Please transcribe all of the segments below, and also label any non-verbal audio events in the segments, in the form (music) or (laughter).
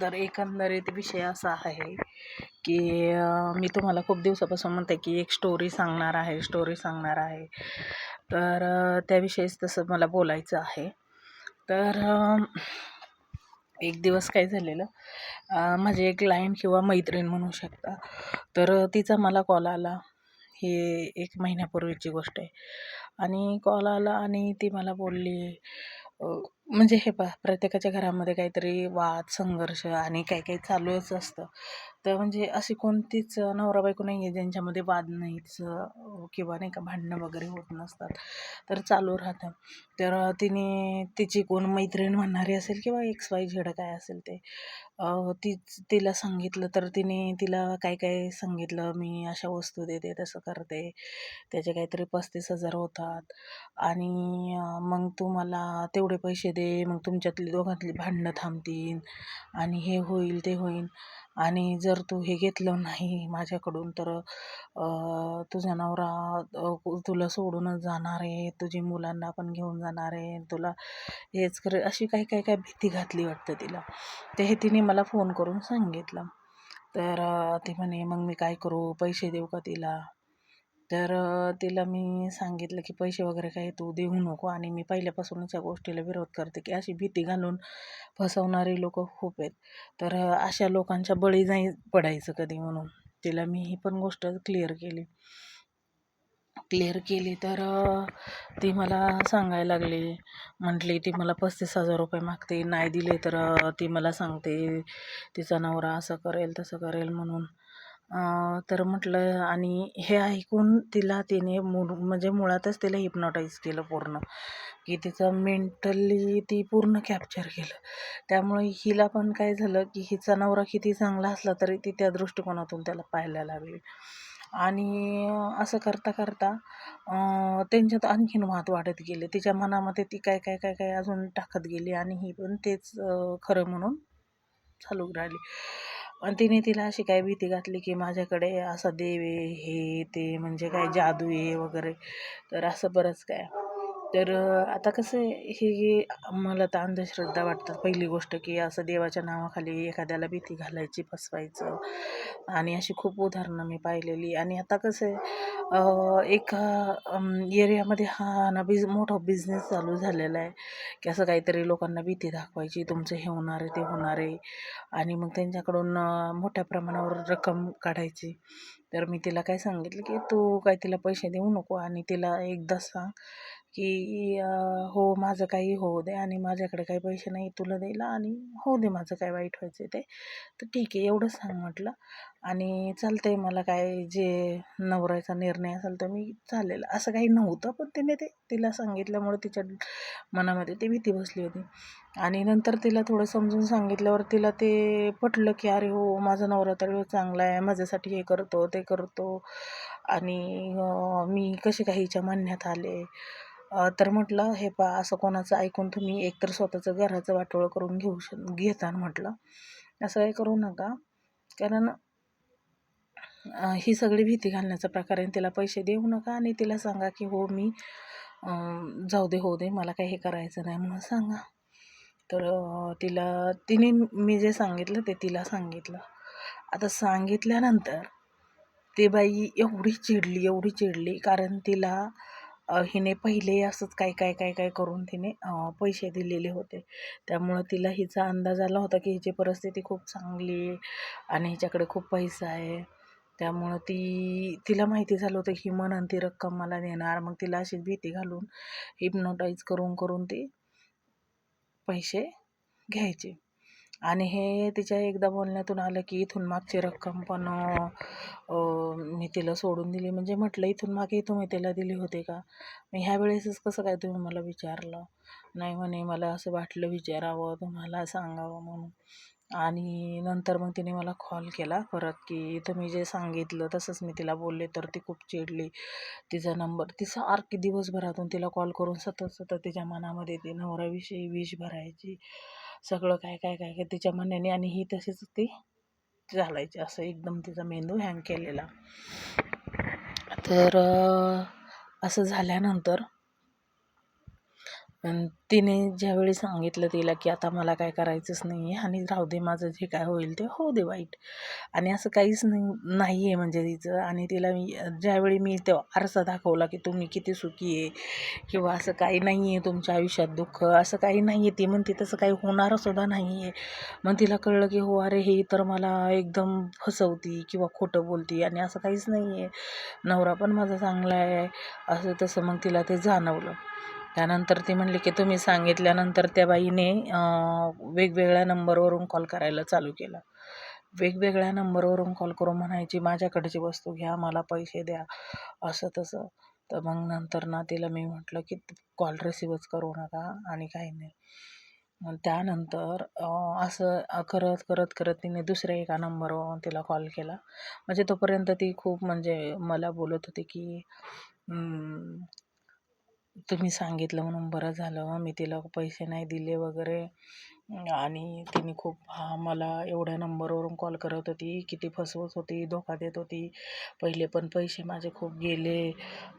तर एकंदरीत विषय असा आहे की मी तुम्हाला खूप दिवसापासून म्हणते की एक स्टोरी सांगणार आहे स्टोरी सांगणार आहे. तर त्याविषयीच तसं मला बोलायचं आहे. तर एक दिवस काय झालेलं माझी एक लाईन किंवा मैत्रीण म्हणू शकता. तर तिचा मला कॉल आला. ही एक महिन्यापूर्वीची गोष्ट आहे. आणि कॉल आला आणि ती मला बोलली म्हणजे हे पहा प्रत्येकाच्या घरामध्ये काहीतरी वाद संघर्ष आणि काही काही चालूच असतं. तर म्हणजे अशी कोणतीच नवरा बायको नाही आहे ज्यांच्यामध्ये वाद नाहीच किंवा नाही का भांडणं वगैरे होत नसतात तर चालू राहतं. तर तिने तिची कोण मैत्रीण म्हणणारी असेल किंवा एक्स वाय झेड काय असेल ते तीच तिला सांगितलं तर तिने तिला काय काय सांगितलं मी अशा वस्तू देते तसं करते त्याचे काहीतरी पस्तीस हजार होतात आणि मग तू मला तेवढे पैसे दे मग तुमच्यातली दोघांतली भांडणं थांबतील आणि हे होईल ते होईल. आणि जर तू हे घेतलं नाही माझ्याकडून तर तुझा नवरा तुला सोडूनच जाणार आहे. तुझी मुलांना पण घेऊन जाणार आहे. तुला हेच कर अशी काही काही काय भीती घातली वाटतं तिला. ते हे तिने मला फोन करून सांगितलं. तर ती म्हणे मग मी काय करू? पैसे देऊ का तिला? तर तिला मी सांगितलं की पैसे वगैरे काही तू देऊ नको आणि मी पहिल्यापासूनच या गोष्टीला विरोध करते की अशी भीती घालून फसवणारी लोक खूप आहेत. तर अशा लोकांच्या बळी नाही पडायचं कधी म्हणून. तिला मी ही पण गोष्ट क्लिअर केली. क्लिअर केली तर ती मला सांगायला लागली. म्हटली ती मला पस्तीस हजार रुपये मागते. नाही दिले तर ती मला सांगते. तिचा नवरा असं करेल तसं करेल म्हणून. तर म्हटलं आणि हे ऐकून तिला तिने मु म्हणजे मुळातच तिला हिप्नॉटाईज केलं पूर्ण. की तिचं मेंटली ती पूर्ण कॅप्चर केलं. त्यामुळे हिला पण काय झालं की हिचा नवरा किती चांगला असला तरी ती त्या दृष्टिकोनातून त्याला पाहायला लागली. आणि असं करता करता त्यांच्यात आणखीन वाद वाढत गेले. तिच्या मनामध्ये ती काय काय काय काय अजून टाकत गेली आणि ही पण तेच खरं म्हणून चालू राहिली. आणि तिने तिला अशी काय भीती घातली की माझ्याकडे असा देव आहे हे ते म्हणजे काय जादू आहे वगैरे. तर असं बरंच काय. तर आता कसं आहे हे मला तर अंधश्रद्धा वाटतात पहिली गोष्ट की असं देवाच्या नावाखाली एखाद्याला भीती घालायची फसवायचं आणि अशी खूप उदाहरणं मी पाहिलेली. आणि आता कसं आहे एका एरियामध्ये हा ना बिझ मोठा बिझनेस चालू झालेला आहे की असं काहीतरी लोकांना भीती दाखवायची तुमचं हे होणार आहे ते होणार आहे. आणि मग त्यांच्याकडून मोठ्या प्रमाणावर रक्कम काढायची. तर मी तिला काय सांगितलं की तू काय तिला पैसे देऊ नको आणि तिला एकदा सांग की हो माझं काही होऊ दे आणि माझ्याकडे काही पैसे नाही तुला द्यायला आणि होऊ दे माझं काय वाईट व्हायचं ते. तर ठीक आहे एवढंच सांग म्हटलं. आणि चालतं आहे मला काय जे नवऱ्याचा निर्णय असेल तर मी चालेल. असं काही नव्हतं पण तिने ते तिला सांगितल्यामुळे तिच्या मनामध्ये ती भीती बसली होती. आणि नंतर तिला थोडं समजून सांगितल्यावर तिला ते पटलं की अरे हो माझा नवरा तर चांगला आहे माझ्यासाठी हे करतो ते करतो. आणि मी कसे काही हिच्या म्हणण्यात आले? तर म्हटलं हे पा असं कोणाचं ऐकून तुम्ही एकतर स्वतःचं घराचं वाटोळं करून घेऊ श घेता म्हटलं. असं काही करू नका कारण ही सगळी भीती घालण्याचा प्रकार आहे तिला पैसे देऊ नका आणि तिला सांगा की हो मी जाऊ दे होऊ दे मला काही हे करायचं नाही म्हणून सांगा. तर तिला तिने मी जे सांगितलं ते तिला सांगितलं. आता सांगितल्यानंतर ती बाई एवढी चिडली एवढी चिडली कारण तिला हिने पहिले असंच काय काय काय काय करून तिने पैसे दिलेले होते. त्यामुळं तिला हिचा अंदाज आला होता की हिची परिस्थिती खूप चांगली आहे आणि हिच्याकडे खूप पैसा आहे. त्यामुळं ती तिला माहिती झालं होतं ही म्हणन ती रक्कम मला देणार. मग तिला अशीच भीती घालून हिप्नोटाईज करून करून ती पैसे घ्यायचे. आणि हे तिच्या एकदा बोलण्यातून आलं की इथून मागची रक्कम पण मी तिला सोडून दिली. म्हणजे म्हटलं इथून मागे तुम्ही तिला दिली होते का? मी ह्या वेळेसच कसं काय तुम्ही मला विचारलं? नाही म्हणे मला असं वाटलं विचारावं तुम्हाला सांगावं म्हणून. आणि नंतर मग तिने मला कॉल केला परत की तुम्ही जे सांगितलं तसंच मी तिला बोलले तर ती खूप चिडली. तिचा नंबर ती सारखी दिवसभरातून तिला कॉल करून सतत सतत तिच्या मनामध्ये ती नवऱ्याविषयी विष भरायची. सगळं काय काय काय काय तिच्या मनाने आणि ही तशीच ती चालायची असं एकदम तिचा मेंदू हँग केलेला. तर असं झाल्यानंतर पण तिने ज्यावेळी सांगितलं तिला की आता मला काय करायचंच नाही आहे आणि राहू दे माझं जे काय होईल ते होऊ दे वाईट. आणि असं काहीच नाही नाही आहे म्हणजे तिचं. आणि तिला मी ज्यावेळी मी तो आरसा दाखवला की तुम्ही किती सुखी आहे किंवा असं काही नाही आहे तुमच्या आयुष्यात दुःख असं काही नाही आहे ती म्हणते तसं काही होणारंसुद्धा नाही आहे मग तिला कळलं की हो अरे हे तर मला एकदम फसवती किंवा खोटं बोलती आणि असं काहीच नाही आहे नवरा पण माझा चांगला आहे. असं तसं मग तिला ते जाणवलं. त्यानंतर ती म्हणली की तुम्ही सांगितल्यानंतर त्या बाईने वेगवेगळ्या नंबरवरून कॉल करायला चालू केला. वेगवेगळ्या नंबरवरून कॉल करून म्हणायची माझ्याकडची वस्तू घ्या मला पैसे द्या असं तसं. तर मग नंतर ना तिला मी म्हटलं की कॉल रिसिवच करू नका आणि काही नाही. त्यानंतर असं करत करत करत तिने दुसऱ्या एका नंबरवरून तिला कॉल केला. म्हणजे तोपर्यंत ती खूप म्हणजे मला बोलत होती की तुम्ही सांगितलं म्हणून बरं झालं. मी तिला पैसे नाही दिले वगैरे. आणि तिने खूप हा मला एवढ्या नंबरवरून कॉल करत होती. किती फसवत होती धोका देत होती. पहिले पण पैसे माझे खूप गेले.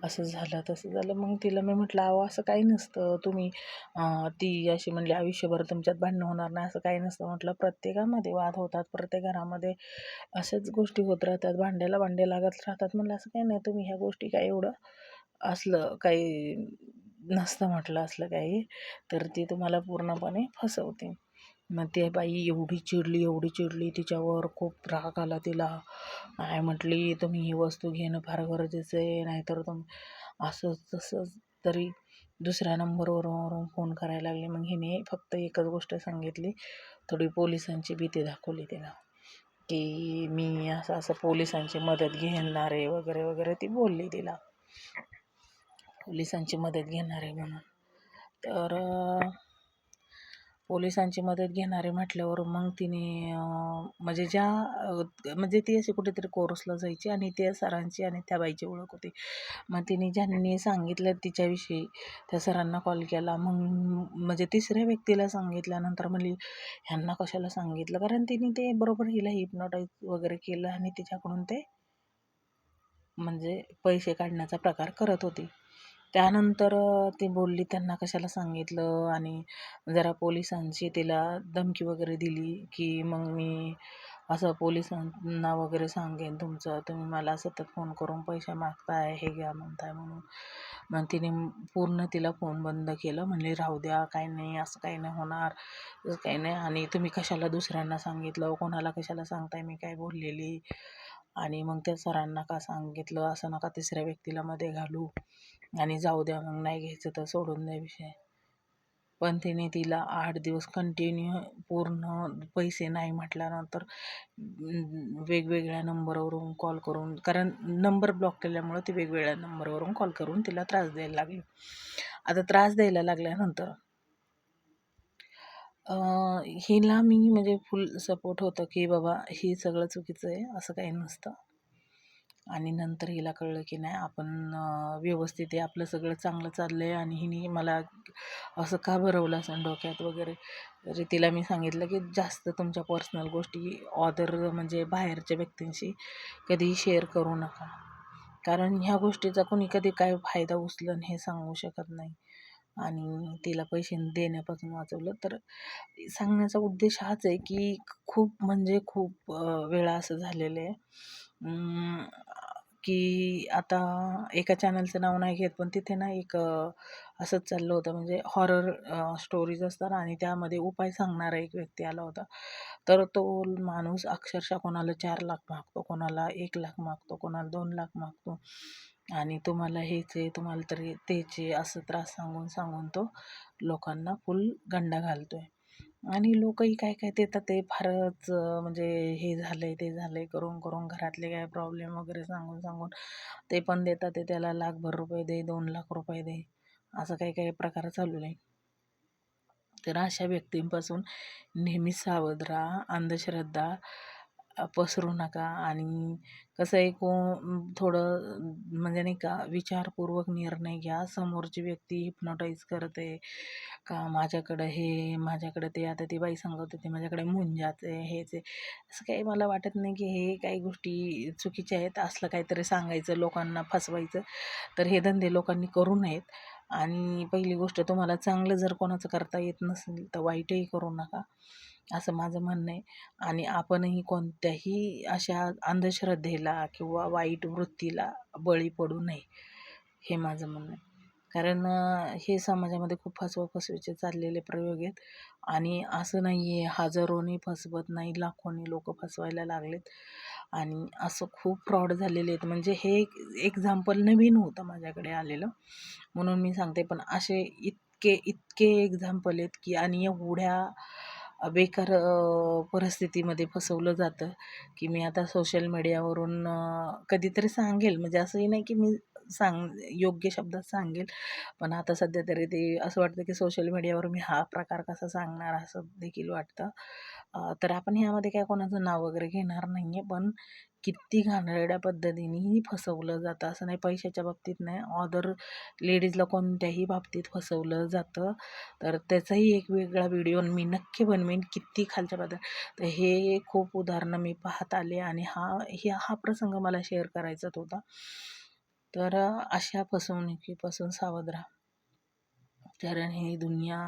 असं झालं तसं झालं. मग तिला मी म्हटलं अहो असं काही नसतं. तुम्ही ती अशी म्हणली आयुष्यभर तुमच्यात भांडणं होणार नाही. असं काही नसतं. म्हटलं प्रत्येकामध्ये वाद होतात. प्रत्येक घरामध्ये अशाच गोष्टी होत राहतात. भांड्याला भांडे लागत राहतात. म्हणलं असं काही नाही. तुम्ही ह्या गोष्टी काय एवढं असलं काही नसतं म्हटलं असलं काही तर ती तुम्हाला पूर्णपणे फसवते. मग ते बाई एवढी चिडली एवढी चिडली तिच्यावर खूप राग आला तिला. नाही म्हटली तुम्ही ही वस्तू घेणं फार गरजेचं आहे नाहीतर तुम असंच तसंच तरी दुसऱ्या नंबरवरून फोन करायला लागले. मग हिने फक्त एकच गोष्ट सांगितली थोडी पोलिसांची भीती दाखवली तिला की मी असं असं पोलिसांची मदत घेणार आहे वगैरे वगैरे ती बोलली तिला. पोलिसांची मदत घेणार आहे म्हणून. तर पोलिसांची मदत घेणारे म्हटल्यावर मग तिने म्हणजे ज्या म्हणजे ती अशी कुठेतरी कोर्सला जायची आणि त्या सरांची आणि त्या बाईची ओळख होती. मग तिने ज्यांनी सांगितलं तिच्याविषयी त्या सरांना कॉल केला. मग म्हणजे तिसऱ्या व्यक्तीला सांगितल्यानंतर म्हणली ह्यांना कशाला सांगितलं? कारण तिने ते बरोबर हिला हिप्नोटाईज वगैरे केलं आणि तिच्याकडून ते म्हणजे पैसे काढण्याचा प्रकार करत होती. त्यानंतर ती बोलली त्यांना कशाला सांगितलं आणि जरा पोलिसांशी तिला धमकी वगैरे दिली की मग मी असं पोलिसांना वगैरे सांगेन तुमचं तुम्ही मला सतत फोन करून पैसे मागताय हे घ्या म्हणताय म्हणून. मग तिने पूर्ण तिला फोन बंद केलं म्हणले राहू द्या काही नाही असं काही नाही होणार असं काही नाही आणि तुम्ही कशाला दुसऱ्यांना सांगितलं कोणाला कशाला सांगताय मी काय बोललेली? आणि मग त्या सरांना का सांगितलं असं नका तिसऱ्या व्यक्तीला मध्ये घालू. आणि जाऊ द्या मग नाही घ्यायचं तर सोडून द्या विषय. पण तिने तिला आठ दिवस कंटिन्यू पूर्ण पैसे नाही म्हटल्यानंतर वेगवेगळ्या नंबरवरून कॉल करून कारण नंबर ब्लॉक केल्यामुळं ती वेगवेगळ्या नंबरवरून कॉल करून तिला त्रास द्यायला लागली. आता त्रास द्यायला लागल्यानंतर हिला मी म्हणजे फुल सपोर्ट होतं की बाबा ही सगळं चुकीचं आहे असं काही नसतं. आणि नंतर हिला कळलं की नाही आपण व्यवस्थित आहे आपलं सगळं चांगलं चाललं आहे आणि हिने मला असं का भरवलं असं डोक्यात वगैरे. तरी तिला मी सांगितलं की जास्त तुमच्या पर्सनल गोष्टी ऑदर म्हणजे बाहेरच्या व्यक्तींशी कधीही शेअर करू नका. कारण ह्या गोष्टीचा कोणी कधी काय फायदा उचलन हे सांगू शकत नाही. आणि तिला पैसे देण्यापासून वाचवलं. तर सांगण्याचा उद्देश हाच आहे की खूप म्हणजे खूप वेळा असं झालेलं आहे. की आता एका चॅनलचं नाव नाही घेत पण तिथे ना एक असंच चाललं होतं. म्हणजे हॉरर स्टोरीज असतात आणि त्यामध्ये उपाय सांगणारा एक व्यक्ती आला होता. तर तो माणूस अक्षरशः कोणाला चार लाख मागतो कोणाला एक लाख मागतो कोणाला दोन लाख मागतो. आणि तुम्हाला हेचे तुम्हाला तरी त्याचे असं त्रास सांगून सांगून तो लोकांना फुल गंडा घालतो आहे आणि लोकही काय काय देतात ते फारच म्हणजे हे झालं आहे ते झालं आहे करून करून घरातले काय प्रॉब्लेम वगैरे सांगून सांगून ते पण देतात ते त्याला लाखभर रुपये दे दोन लाख रुपये दे असं काही काही प्रकार चालू नाही. तर अशा व्यक्तींपासून नेहमी सावध राहा अंधश्रद्धा पसरू नका आणि कसं आहे को थोडं म्हणजे नाही का विचारपूर्वक निर्णय घ्या. समोरची व्यक्ती हिप्नोटाईज करते. का माझ्याकडं हे माझ्याकडं ते आता ती बाई सांगत होती माझ्याकडे मुंजाचं आहे हेच आहे. असं काही मला वाटत नाही की हे काही गोष्टी चुकीच्या आहेत. असलं काहीतरी सांगायचं लोकांना फसवायचं तर हे धंदे लोकांनी करू नयेत. आणि पहिली गोष्ट तुम्हाला चांगलं जर कोणाचं करता येत नसेल तर वाईटही करू नका. असं माझं म्हणणं आहे. आणि आपणही कोणत्याही अशा अंधश्रद्धेला किंवा वाईट वृत्तीला बळी पडू नये हे माझं म्हणणं आहे. कारण हे समाजामध्ये खूप फसवा फसवीचे चाललेले प्रयोग आहेत. आणि असं नाही आहे हजारोनी फसवत नाही लाखोनी लोक फसवायला लागलेत. आणि असं खूप फ्रॉड झालेले आहेत. म्हणजे हे एक एक्झाम्पल नवीन होतं माझ्याकडे आलेलं. म्हणून मी सांगते पण असे इतके इतके एक्झाम्पल आहेत की आणि एवढ्या बेकार परिस्थितीमध्ये फसवलं जातं की मी आता सोशल मीडियावरून कधीतरी सांगेल. म्हणजे असंही नाही की मी सांग योग्य शब्दात सांगेल. पण आता सध्या तरी ते असं वाटतं की सोशल मीडियावर मी हा प्रकार कसा सांगणार असं देखील वाटतं. तर आपण ह्यामध्ये काय कोणाचं नाव वगैरे घेणार नाही आहे पण किती घाणेरड्या पद्धतीनेही फसवलं जातं. असं नाही पैशाच्या बाबतीत नाही. ऑदर लेडीजला कोणत्याही बाबतीत फसवलं जातं. तर त्याचाही एक वेगळा व्हिडिओ मी नक्की बनवेन किती खालच्या पद्धत तर हे खूप उदाहरणं मी पाहत आले आणि हा हे हा प्रसंग मला शेअर करायचाच होता. तर अशा फसवणुकीपासून सावध राहा. कारण ही दुनिया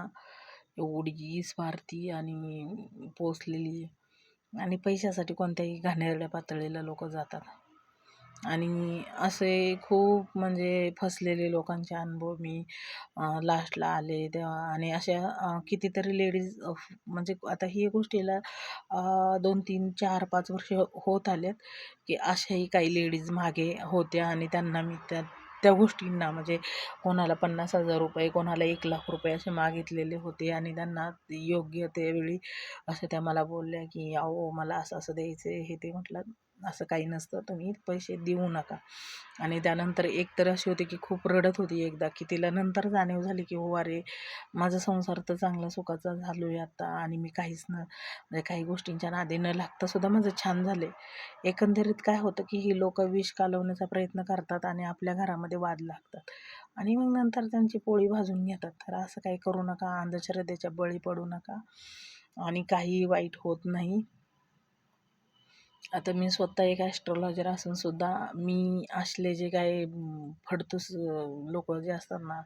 एवढी स्वार्थी आणि पोचलेली आहे. आणि पैशासाठी कोणत्याही घाणेरड्या पातळीला लोक जातात. आणि असे खूप म्हणजे फसलेले लोकांचे अनुभव मी लास्टला आले तेव्हा. आणि अशा कितीतरी लेडीज म्हणजे आता ही गोष्टीला दोन तीन चार पाच वर्ष होत आलेत की अशाही काही लेडीज मागे होत्या आणि त्यांना मी त्या त्या गोष्टींना म्हणजे कोणाला पन्नास हजार रुपये कोणाला एक लाख रुपये असे मागितलेले होते आणि त्यांना योग्य त्यावेळी असं त्या मला बोलल्या की अहो मला असं असं द्यायचं आहे हे ते म्हटलं असं काही नसतं तुम्ही पैसे देऊ नका. आणि त्यानंतर एक तर अशी होती की खूप रडत होती एकदा की तिला नंतर जाणीव झाली की हो अरे माझा संसार तर चांगला सुखाचा झालो आहे आता आणि मी काहीच न म्हणजे काही गोष्टींच्या नादी न लागता सुद्धा माझं छान झाले एकंदरीत काय होतं की ही लोक विष कालवण्याचा प्रयत्न करतात आणि आपल्या घरामध्ये वाद लागतात. आणि मग नंतर त्यांची पोळी भाजून घेतात. तर असं काही करू नका अंधश्रद्धेच्या बळी पडू नका. आणि काहीही वाईट होत नाही. आता मी स्वतः एक ॲस्ट्रॉलॉजर असून सुद्धा मी असले जे काही फडतूस लोक जे असतात ना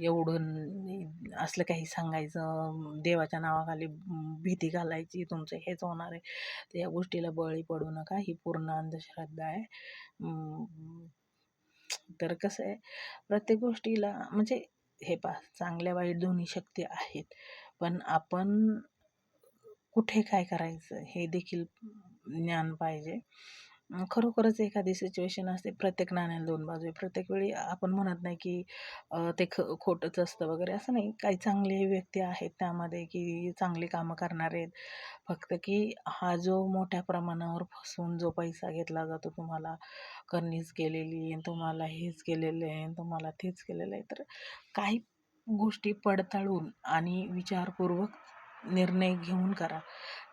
एवढं असलं काही सांगायचं देवाच्या नावाखाली भीती घालायची तुमचं हेच होणार आहे. तर या गोष्टीला बळी पडू नका. ही पूर्ण अंधश्रद्धा आहे. तर कसं आहे प्रत्येक गोष्टीला म्हणजे हे पहा चांगल्या वाईट दोन्ही शक्ती आहेत. पण आपण कुठे काय करायचं हे देखील ज्ञान पाहिजे. खरोखरच एखादी सिच्युएशन असते प्रत्येक नाण्याला दोन बाजू आहे. प्रत्येक वेळी आपण म्हणत नाही की ते ख खोटंच असतं वगैरे असं नाही. काही चांगले व्यक्ती आहेत त्यामध्ये की चांगली कामं करणारे आहेत. फक्त की हा जो मोठ्या प्रमाणावर फसवून जो पैसा घेतला जातो तुम्हाला करणीच केलेली आहे, तुम्हाला हेच केलेलं आहे तुम्हाला तेच केलेलं आहे तर काही गोष्टी पडताळून आणि विचारपूर्वक निर्णय घेऊन करा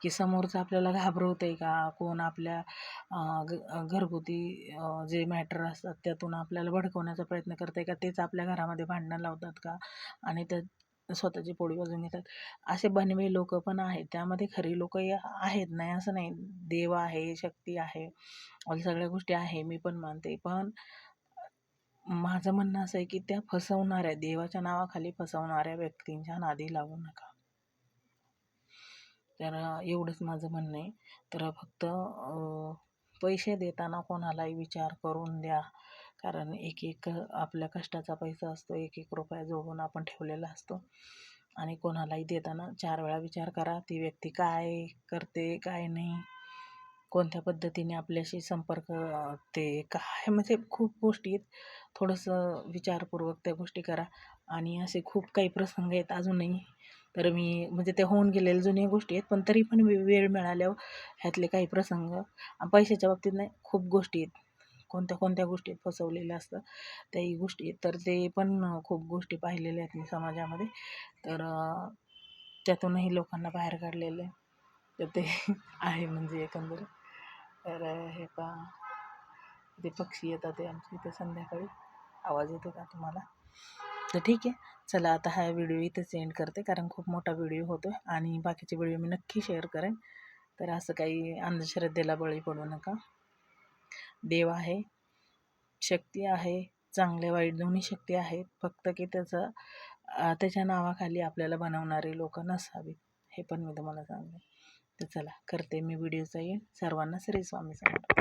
की समोरचं आपल्याला घाबरवतं आहे का? कोण आपल्या ग घरगुती जे मॅटर असतात त्यातून आपल्याला भडकवण्याचा प्रयत्न करतं आहे का? तेच आपल्या घरामध्ये भांडणं लावतात का? आणि त्या स्वतःची पोळी वाजून घेतात. असे बनवे लोक पण आहेत. त्यामध्ये खरी लोक आहेत नाही असं नाही. देव आहे शक्ती आहे सगळ्या गोष्टी आहे मी पण मानते. पण माझं म्हणणं असं आहे की त्या फसवणाऱ्या देवाच्या नावाखाली फसवणाऱ्या व्यक्तींच्या नादी लागू नका. तर एवढंच माझं म्हणणं आहे. तर फक्त पैसे देताना कोणालाही विचार करून द्या. कारण एक एक आपल्या कष्टाचा पैसा असतो. एक एक रुपया जोडून आपण ठेवलेला असतो. आणि कोणालाही देताना चार वेळा विचार करा. ती व्यक्ती काय करते काय नाही. कोणत्या पद्धतीने आपल्याशी संपर्क ते काय म्हणजे खूप गोष्टी आहेत. थोडंसं विचारपूर्वक त्या गोष्टी करा. आणि असे खूप काही प्रसंग आहेत अजूनही. तर मी म्हणजे ते होऊन गेलेल्या जुन्या गोष्टी आहेत पण तरी पण वे- वेळ मिळाल्यावर ह्यातले काही प्रसंग आणि पैशाच्या बाबतीत नाही खूप गोष्टी आहेत. कोणत्या कोणत्या गोष्टीत फसवलेल्या असतात त्याही गोष्टी आहेत. तर ते पण खूप गोष्टी पाहिलेल्या आहेत मी समाजामध्ये. तर त्यातूनही लोकांना बाहेर काढलेलं आहे. तर ते (laughs) आहे म्हणजे एकंदरीत तर हे पा ते पक्षी येतात ते आमच्या इथे संध्याकाळी. आवाज येतो का तुम्हाला? तर ठीक आहे. चला आता हा व्हिडिओ इथेच एंड करते कारण खूप मोठा व्हिडिओ होतो आणि बाकीचे व्हिडिओ मी नक्की शेअर करेन. तर असं काही अंधश्रद्धेला बळी पडू नका. देव आहे शक्ती आहे चांगले वाईट दोन्ही शक्ती आहेत. फक्त की त्याचं त्याच्या नावाखाली आपल्याला बनवणारे लोक नसावीत हे पण मी तुम्हाला सांगते तर चला करते मी व्हिडिओचा येईल सर्वांना श्री स्वामी समर्थ.